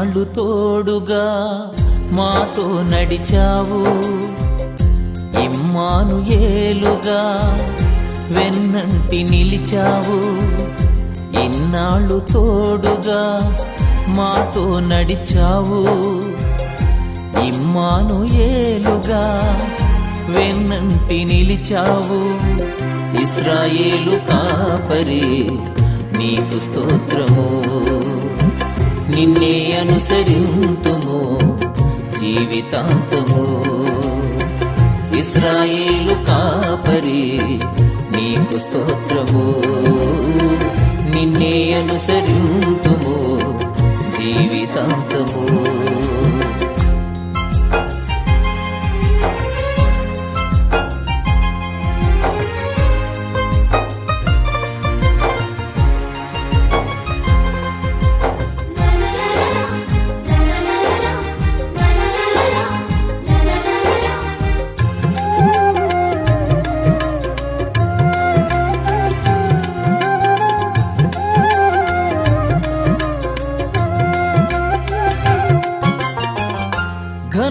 నాళ్ళు తోడుగా మాతో నడిచావు. ఇమ్మాను ఏలుగా వెన్నంటి నిలిచావు. ఇన్నాళ్ళు తోడుగా మాతో నడిచావు. ఇమ్మాను ఏలుగా వెన్నంటి నిలిచావు. ఇస్రాయేలు కాపరి నీకు స్తోత్రము. నిన్నే అనుసరింతుము జీవితాంతము. ఇస్రాయేలు కాపరి నీకు స్తోత్రము. నిన్నే అనుసరింతుము జీవితాంతము.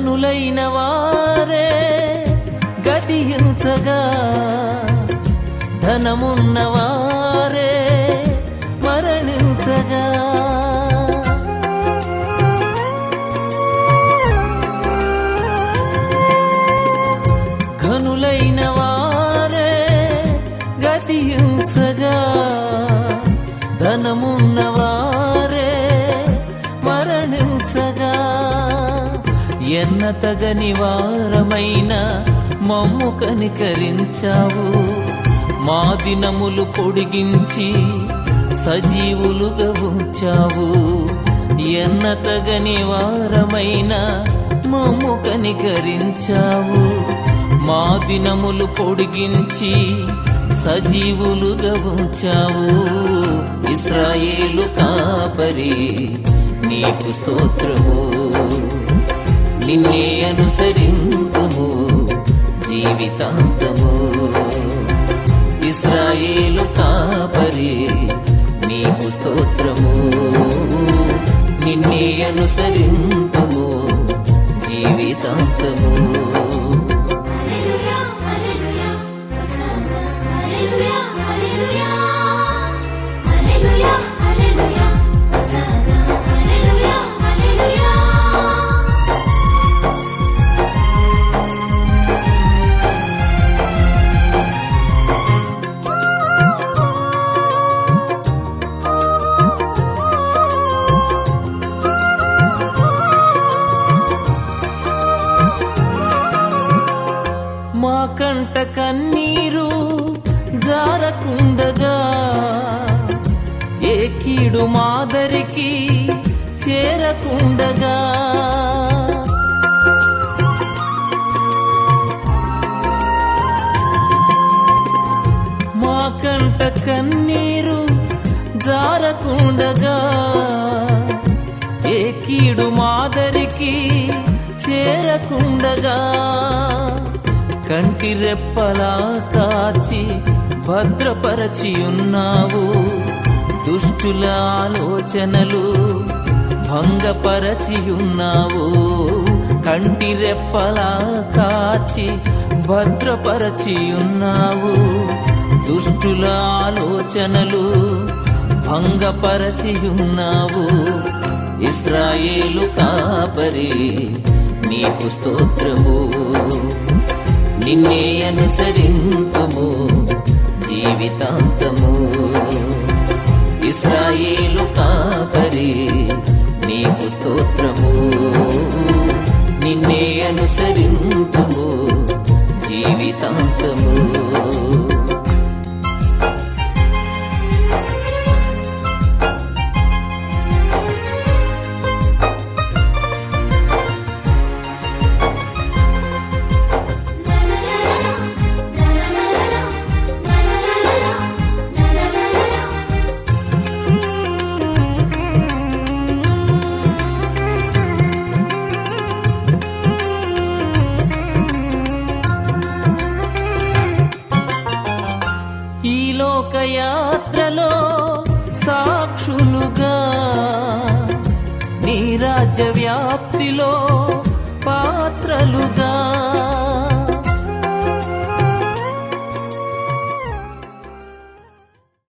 ఘనులైన వారే గతించగా ధనమున్న వారే మరణించగా. ఘనులైన వారే గతించగా ధనమున్న వారే మరణించగా. ఎన్న తగని వారమైన మమ్ము కనికరించావు. మా దినములు పొడిగించి సజీవులుగా ఉంచావు. ఎన్న తగని వారమైన మమ్ము కనికరించావు. మా దినములు పొడిగించి సజీవులుగా ఉంచావు. ఇస్రాయేలు కాపరి నీకు స్తోత్రము. నిన్నే అనుసరింతుము జీవితాంతము. ఇస్రాయేలు కాపరి నీకు స్తోత్రము. నిన్నే అనుసరింతుము జీవితాంతము. కంట కన్నీరు జారకుండగా ఏ కీడు మాదరికి చేరకుండగా. మా కంట కన్నీరు జారకుండగా ఏ కీడు మాదరికి చేరకుండగా. కంటి రెప్పలా కాచి భద్రపరచి ఉన్నావు దుష్టుల ఆలోచనలు భంగపరచి ఉన్నావు కంటి రెప్పలా కాచి భద్రపరచి ఉన్నావు దుష్టుల ఆలోచనలు భంగపరచి ఉన్నావు ఇస్రాయేలు కాపరి నీకు స్తోత్రము. నిన్నే అనుసరింతుము జీవితాంతము. ఇస్రాయేలు కాపరి నీకు స్తోత్రము. నిన్నే అనుసరింతుము జీవితాంతము. రాజ్య వ్యాప్తిలో పాత్రలుగా